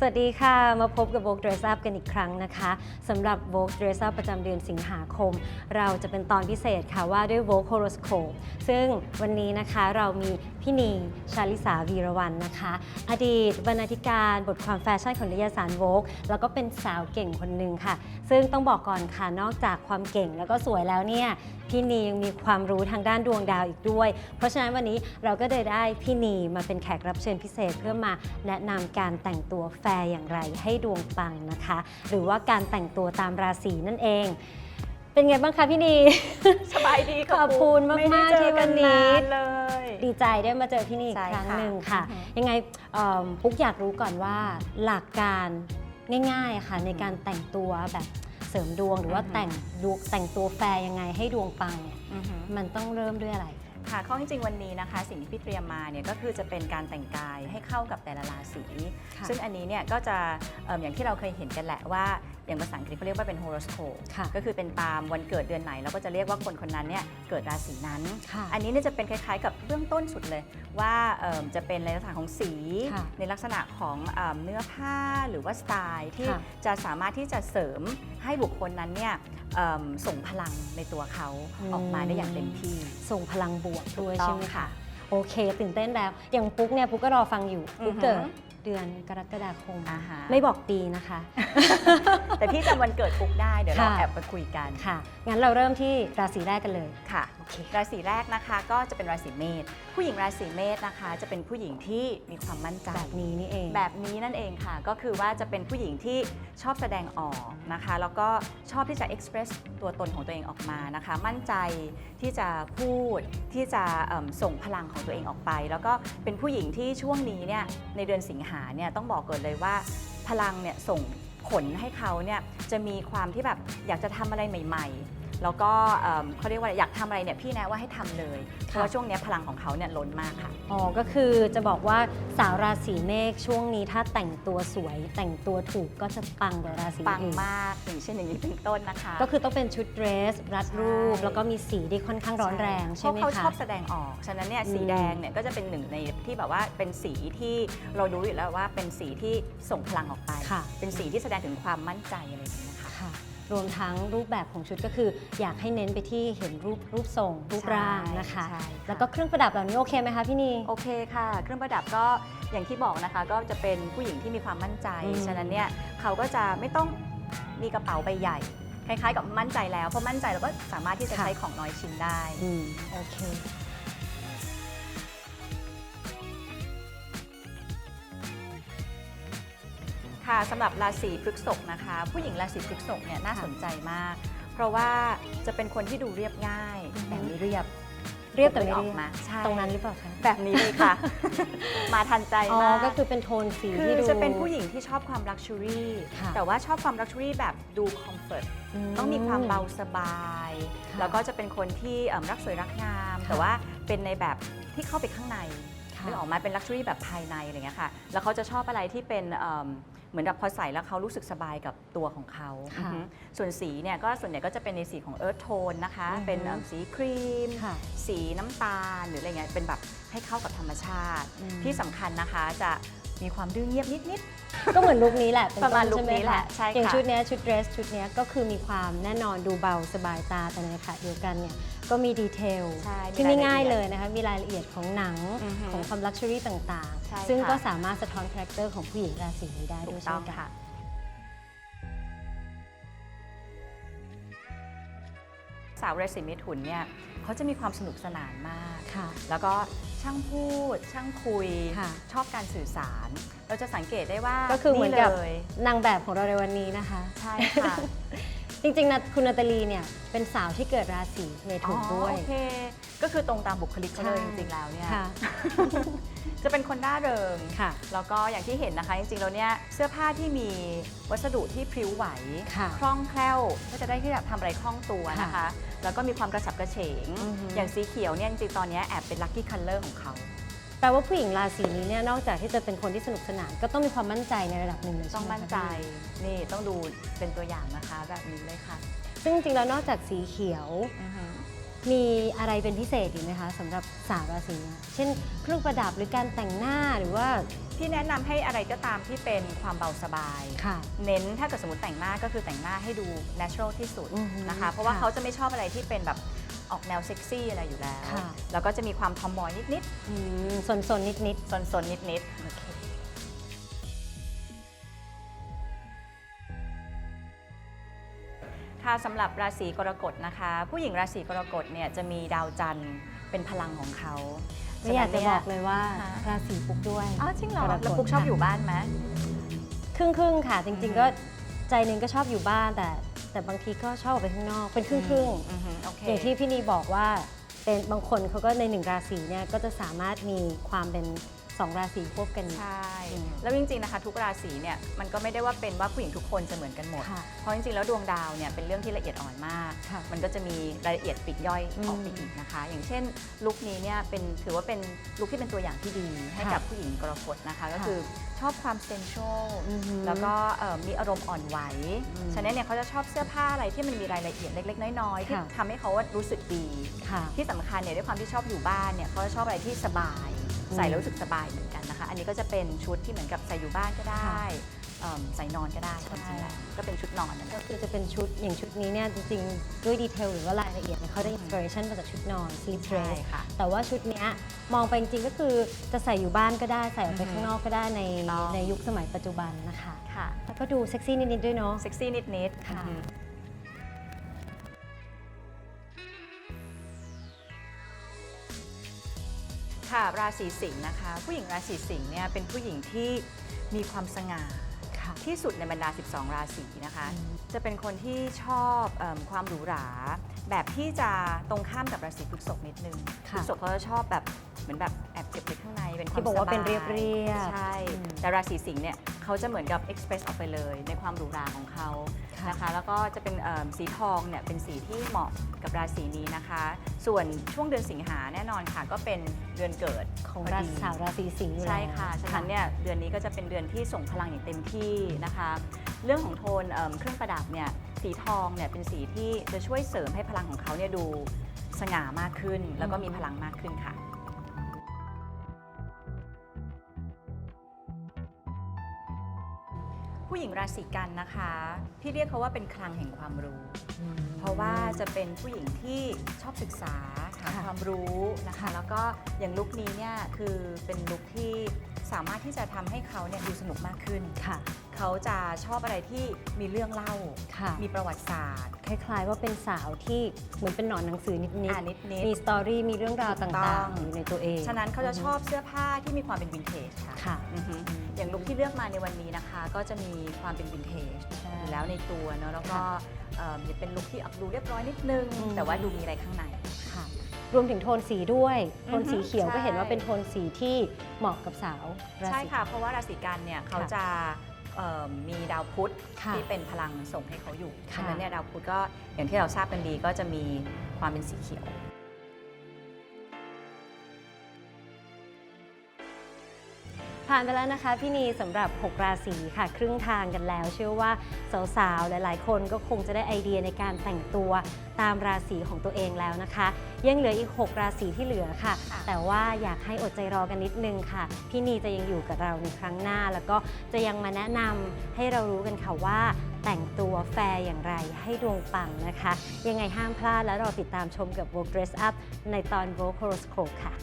สวัสดีค่ะ มาพบกับ Vogue Dress Up กันอีกครั้งนะคะสำหรับ Vogue Dress Up ประจำเดือนสิงหาคม เราจะเป็นตอนพิเศษค่ะว่าด้วย Vogue Horoscope ซึ่งวันนี้นะคะเรามี พี่นีชาลิสาวีรวันนะคะ อดีตบรรณาธิการบทความแฟชั่นของนิตยสาร Vogue แล้วก็เป็นสาวเก่งคนหนึ่งค่ะ ซึ่งต้องบอกก่อนค่ะนอกจากความเก่งแล้วก็สวยแล้วเนี่ยพี่นียังมีความรู้ทางด้านดวงดาวอีกด้วย เพราะฉะนั้นวันนี้เราก็เลยได้พี่นีมาเป็นแขกรับเชิญพิเศษเพื่อมาแนะนำการแต่งตัวแฟร์อย่างไรให้ดวงปังนะคะ หรือว่าการแต่งตัวตามราศีนั่นเอง เป็นไงบ้างคะพี่นี สบายดีขอบคุณมากๆไได้เจอที่วันนี้กัาเลย ดีใจได้มาเจอพี่นีอีกใช่ครั้งค่ะหนึ่งค่ะ อือฮึ ยังไงเอิ่มปุ๊กอยากรู้ก่อนว่าหลักการง่ายๆค่ะในการแต่งตัวแบบเสริมดวงหรือว่าแต่งดวงแต่งตัวแฟร์ยังไงให้ดวงปังเนี่ยอือหือมันต้องเริ่มด้วยอะไร ค่ะข้อที่จริงวันนี้นะคะ สิ่งที่พี่เตรียมมาเนี่ยก็คือจะเป็นการแต่งกายให้เข้ากับแต่ละราศี ค่ะซึ่งอันนี้เนี่ยก็จะเอิ่มอย่างที่เราเคยเห็นกันแหละว่า อย่างภาษาอังกฤษเขาเรียกว่าเป็น horoscope ค่ะก็คือเป็นตามวันเกิดเดือนไหนเราก็จะเรียกว่าคนคนนั้นเนี่ยเกิดราศีนั้นค่ะอันนี้เนี่ยจะเป็นคล้ายๆ กับเบื้องต้นสุดเลย ว่าเอิ่มจะเป็นในลักษณะของสีค่ะในลักษณะของเอิ่มเนื้อผ้าหรือว่าสไตล์ที่ค่ะจะสามารถที่จะเสริมให้บุคคลนั้นเนี่ยเอิ่มส่งพลังในตัวเขาออกมาได้อย่างเต็มที่ ส่งพลังบวกด้วยถูกต้ใช่องไหมค่ะคะโอเค ตื่นเต้นแล้ว อย่างปุ๊กเนี่ยปุ๊กก็รอฟังอยู่ปุ๊กอือฮึเกิด เดือนกรกฎาคม อ่าฮะไม่บอกปีนะคะ แต่พี่จำวันเกิดปุ๊กได้เดี๋ยวเราค่ะ แอบไปคุยกันค่ะ งั้นเราเริ่มที่ราศีแรกกันเลย ค่ะโอ เคราศีแรกนะคะก็จะเป็นราศีเมษผู้หญิงราศีเมษนะคะ จะเป็นผู้หญิงที่มีความมั่นใจแบบนี้นี่เอง แบบนี้นั่นเองค่ะ ก็คือว่าจะเป็นผู้หญิงที่ชอบแสดงออกนะคะ แล้วก็ชอบที่จะ express ตัวตนของตัวเองออกมานะคะ มั่นใจที่จะพูดที่จะเอิ่มส่งพลังของตัวเองออกไป แล้วก็เป็นผู้หญิงที่ช่วงนี้เนี่ยในเดือนสิงหาเนี่ยต้องบอกก่อนเลยว่าพลังเนี่ยส่งผลให้เขาเนี่ยจะมีความที่แบบอยากจะทำอะไรใหม่ ๆ แล้วก็เอิ่มเขาเรียกว่าอยากทำอะไรเนี่ยพี่แนะว่าให้ทำเลยเพราะว่าช่วงเนี้ยพลังของเขาเนี่ยล้นมากค่ะ อ๋อ ก็คือจะบอกว่าสาวราศีเมษช่วงนี้ถ้าแต่งตัวสวย แต่งตัวถูกก็จะปังกว่าราศีปังอื่นมากอย่างเช่นอย่างนี้เป็นต้นนะคะก็คือต้องเป็นชุดเดรส รัดรูปใช่แล้วก็มีสีที่ค่อนข้างร้อนแรงใช่ไหมเพราะเขาคะชอบแสดงออก ฉะนั้นเนี่ยอืม สีแดงเนี่ยก็จะเป็นหนึ่งในที่แบบว่าเป็นสีที่เรารู้อยู่แล้วว่าเป็นสีที่ส่งพลังออกไป ค่ะเป็นสีที่แสดงถึงความมั่นใจอะไรอย่างนี้ยนะคะค่ะ รวมทั้งรูปแบบของชุดก็คือ อยากให้เน้นไปที่เห็นรูปรูปทรงรูปร่างนะคะ ใช่แล้วก็เครื่องประดับเหล่านี้โอเคไหมคะพี่นี โอเคค่ะ เครื่องประดับก็อย่างที่บอกนะคะ ก็จะเป็นผู้หญิงที่มีความมั่นใจ อืม ฉะนั้นเนี่ยเขาก็จะไม่ต้องมีกระเป๋าใบใหญ่ คล้ายๆ กับมั่นใจแล้ว เพราะมั่นใจเราก็สามารถที่จะใช้ของน้อยชิ้นได้ อืมโอเค ค่ะสำหรับราศีพฤษภนะคะ ผู้หญิงราศีพฤษภเนี่ยน่าสนใจมาก เพราะว่าจะเป็นคนที่ดูเรียบง่ายอือฮึแต่ไม่เรียบเรียบแต่ไม่อเรีอยกบมาใช่ตรงนั้นหรือเปล่าคะแบบนี้เลยค่ะ มาทันใจอ๋อมากก็คือเป็นโทนสีคืที่อดูจะเป็นผู้หญิงที่ชอบความลักชัวรี่ค่ะแต่ว่าชอบความลักชัวรี่แบบดูคอมฟอร์ตต้องมีความเบาสบายค่ะแล้วก็จะเป็นคนที่เอิ่มรักสวยรักงามค่ะแต่ว่าเป็นในแบบที่เข้าไปข้างในค่ะนึกออกมาเป็นลักชัวรี่แบบภายในอะไรเงี้ยค่ะ แล้วเขาจะชอบอะไรที่เป็น เอิ่มเหมือนแบบพอใส่แล้วเขารู้สึกสบายกับตัวของเขาค่ะ อือฮึส่วนสีเนี่ยก็ส่วนใหญ่ก็จะเป็นในสีของเอิร์ธโทนนะคะ อือฮึ เป็นเอิ่มสีครีม ค่ะ สีน้ำตาลหรืออะไรเงี้ยเป็นแบบให้เข้ากับธรรมชาติ อืม ที่สำคัญนะคะจะมีความดื้อเงียบนิด ก็เหมือนลุคนี้แหละเป็นประมาณต้ลุคนี้แหละช่ไมคใช่ค่ะ อย่างชุดเนี้ยชุดเดรสชุดเนี้ยก็คือมีความแน่นอนดูเบาสบายตาแต่ในขณะเดียวกันเนี่ย ก็มีดีเทลใช่ที่มีไม่รายละเอียดง่ายเลยนะคะมีรายละเอียดของหนังอือฮึของความลักชัวรี่ต่างใช่ๆ ซึ่งค่ะ ก็สามารถสะท้อนคาแรคเตอร์ของผู้หญิงราศีนี้ได้ๆถูด้วยกเช่ต้อนงกัน ค่ะ สาวราศีเมถุนเนี่ยเขาจะมีความสนุกสนานมาก ค่ะ แล้วก็ช่างพูด ช่างคุย ค่ะ ชอบการสื่อสาร เราจะสังเกตได้ว่าก็คือเหมือนกับเลยนางแบบของเราในวันนี้นะคะ ใช่ค่ะ จริงๆนะคุณนาตาลีเนี่ยเป็นสาวที่เกิดราศีเมถุนด้วยอ๋อโอเค ก็คือตรงตามบุคลิกเขาเลยใช่จริงๆแล้วเนี่ย ค่ะ จะเป็นคนร่าเริง ค่ะ แล้วก็อย่างที่เห็นนะคะ จริงๆแล้วเนี่ยเสื้อผ้าที่มีวัสดุที่พริ้วไหว ค่ะคล่องแคล่ว ก็จะได้ที่แบบทำอะไรคล่องตัวนะคะ ค่ะแล้วก็มีความกระฉับกระเฉง อือฮึอย่างสีเขียวเนี่ยจริงๆตอนเนี้ยแอบเป็นลัคกี้คัลเลอร์ของเขา แปลว่าผู้หญิงราศีนี้เนี่ยนอกจากที่จะเป็นคนที่สนุกสนาน ก็ต้องมีความมั่นใจในระดับหนึ่งเลยต้ใช่องไหมมั่นคะใจ พี่นี่ต้องดูเป็นตัวอย่างนะคะ แบบนี้เลยค่ะซึ่งจริงๆแล้วนอกจากสีเขียว อือฮึ มีอะไรเป็นพิเศษอีกไหมคะสำหรับสาวราศีเนี้ยเช่น เครื่องประดับหรือการแต่งหน้าหรือว่าที่แนะนำให้อะไรก็ตามที่เป็นความเบาสบาย ค่ะ เน้นถ้าเกิดสมมติแต่งหน้าก็คือแต่งหน้าให้ดู natural ที่สุดอือฮึนะคะ เพราะว่าค่ะ เขาจะไม่ชอบอะไรที่เป็นแบบ ออกแนวเซ็กซี่อะไรอยู่แล้ว ค่ะ แล้วก็จะมีความทอมบอยนิดอืมสนสนนิดนิดๆ ซนๆนิดๆโอเคๆค่ะสำหรับราศีกรกฎนะคะ ผู้หญิงราศีกรกฎเนี่ยจะมีดาวจันทร์เป็นพลังของเขาไม่อยากจะบอกเลยว่าค่ะ ราศีปุ๊กด้วยอ๋อจริงเหรอกรกฎแล้วปุ๊กชอบค่ะ อยู่บ้านไหม ครึ่งครึ่งๆค่ะจอืริงมๆก็ใจหนึงก็ชอบอยู่บ้านแต่ แต่บางทีก็ชอบออกไปข้างนอกเป็นครึ่งครึ่งๆอือฮึโอเคอย่างที่พี่นีบอกว่าเป็นบางคนเขาก็ในหนึ่งราศีเนี่ยก็จะสามารถมีความเป็นสองราศีควบกันใช่อืมแล้วจริงๆนะคะ ทุกราศีเนี่ยมันก็ไม่ได้ว่าเป็นว่าผู้หญิงทุกคนจะเหมือนกันหมด ค่ะเพราะจริงๆแล้วดวงดาวเนี่ยเป็นเรื่องที่ละเอียดอ่อนมาก ค่ะมันก็จะมีรายละเอียดปลีกย่อยอืมออกไปอีกนะคะ อย่างเช่นลุคนี้เนี่ยเป็นถือว่าเป็นลุคที่เป็นตัวอย่างที่ดีให้ค่ะกับผู้หญิงกรกฎนะคะ ก็ค่ะ คือ ชอบความเซนช a ลอือฮึแล้วก็เอ่อมีอารมณ์อ่อนไหว อืมฉะนั้นเนี่ยเขาจะชอบเสื้อผ้าอะไรที่มันมีรายละเอียดเล็ก ๆ น้อยๆที่ค่ะ ทำให้เขาว่ารู้สึกดี ค่ะ ที่สำคัญเนี่ยด้วยความที่ชอบอยู่บ้านเนี่ยเขาจะชอบอะไรที่สบาย อืม ใส่แล้วรู้สึกสบายเหมือนกัน นะคะ อันนี้ก็จะเป็นชุดที่เหมือนกับใส่อยู่บ้านก็ได้ค่ะเอิ่มใส่นอนก็ได้ใช่ความจริงแล้วก็เป็นชุดนอนนั่นแหก็ละ คือจะเป็นชุดอย่างชุดนี้เนี่ยจริงๆ ด้วยดีเทลหรือว่ารายละเอียดเนี่ยเขาได้อินสปิเรชันมาจากชุดนอน sleep ใช่ dress ค่ะแต่ว่าชุดเนี้ยมองไปจริงๆก็คือจะใส่อยู่บ้านก็ได้ใส่ออกไปอือฮึข้างนอกก็ได้ในถูกต้อง ในยุคสมัยปัจจุบันนะคะ ค่ะแล้วก็ดูเซ็กซี่นิดๆด้วยเนาะ เซ็กซี่นิดๆค่ะ อือฮึ ค่ะราศีสิงห์นะคะ ผู้หญิงราศีสิงห์เนี่ยเป็นผู้หญิงที่มีความสง่าค่ะที่สุดในบรรดา 12 ราศีนะคะอืมจะเป็นคนที่ชอบเอมความหรูหรา แบบที่จะตรงข้ามกับราศีพฤษภนิดนึงพค่ะฤษภเขาจะชอบแบบเหมือนแบบแอบเจ็บไปข้างในเป็นความที่บอกว่าสเป็นเรียบๆใช่อืมแต่ราศีสิงห์เนี่ย เขาจะเหมือนกับ express ออกไปเลยในความหรูหราของเขาค่ะนะคะ แล้วก็จะเป็นเอิ่มสีทองเนี่ยเป็นสีที่เหมาะกับราศีนี้นะคะ ส่วนช่วงเดือนสิงหาแน่นอนค่ะ ก็เป็นเดือนเกิดของพราดีศีสาวราศีสิงห์อยู่ใช่แล้วค่ะฉะนั้นเนี่ยเดือนนี้ก็จะเป็นเดือนที่ส่งพลังอย่างเต็มที่นะคะ เรื่องของโทนเอิ่มเครื่องประดับเนี่ยสีทองเนี่ยเป็นสีที่จะช่วยเสริมให้พลังของเขาเนี่ยดูสง่ามากขึ้น แล้วก็มีพลังมากขึ้นค่ะ ผู้หญิงราศีกันนะคะที่เรียกเขาว่าเป็นคลังแห่งความรู้อืมเพราะว่าจะเป็นผู้หญิงที่ชอบศึกษาหาค่ะความรู้นะคะค่ะแล้วก็อย่างลุคนี้เนี่ยคือเป็นลุคที่สามารถที่จะทำให้เขาเนี่ยดูสนุกมากขึ้นค่ะ เขาจะชอบอะไรที่มีเรื่องเล่าค่ะมีประวัติศาสตร์ คล้ายๆ ว่าเป็นสาวที่เหมือนเป็นหนอนหนังสือนิดอ่านนิดๆ มีสตอรี่มีเรื่องราวถูกต้ต่าองงๆอยู่ในตัวเองๆฉะนั้นเขาจะชอบเสื้อผ้าที่มีความเป็นวินเทจค่ะ ค่ะ อือฮึอย่างลุคที่เลือกมาในวันนี้นะคะ ก็จะมีความเป็นวินเทจใช่อยู่แล้วในตัวเนาะแล้วก็ค่ะเอ่อจะเป็นลุคที่ออกดูเรียบร้อยนิดนึง อืม แต่ว่าดูมีอะไรข้างใน ค่ะ รวมถึงโทนสีด้วย โทนสีเขียวใช่ ก็เห็นว่าเป็นโทนสีที่เหมาะกับสาวราศี ใช่ค่ะ เพราะว่าราศีกันเนี่ยเขาจะเอ่อ มีดาวพุธค่ะที่เป็นพลังส่งให้เขาอยู่ค่ะ ฉะนั้นเนี่ยดาวพุธก็อย่างที่เราทราบกันดีก็จะมีความเป็นสีเขียว ผ่านไปแล้วนะคะพี่นีสำหรับ 6 ราศีค่ะ ครึ่งทางกันแล้ว เชื่อว่าสาวๆ หลายๆ คนก็คงจะได้ไอเดียในการแต่งตัวตามราศีของตัวเองแล้วนะคะ ยังเหลืออีก 6 ราศีที่เหลือค่ะค่ะ แต่ว่าอยากให้อดใจรอกันนิดนึงค่ะ พี่นีจะยังอยู่กับเราในครั้งหน้า แล้วก็จะยังมาแนะนำให้เรารู้กันค่ะว่า แต่งตัวแฟร์อย่างไรให้ดวงปังนะคะ ยังไงห้ามพลาดและรอติดตามชมกับ Vogue Dress Up ในตอน Vogue Horoscope ค่ะ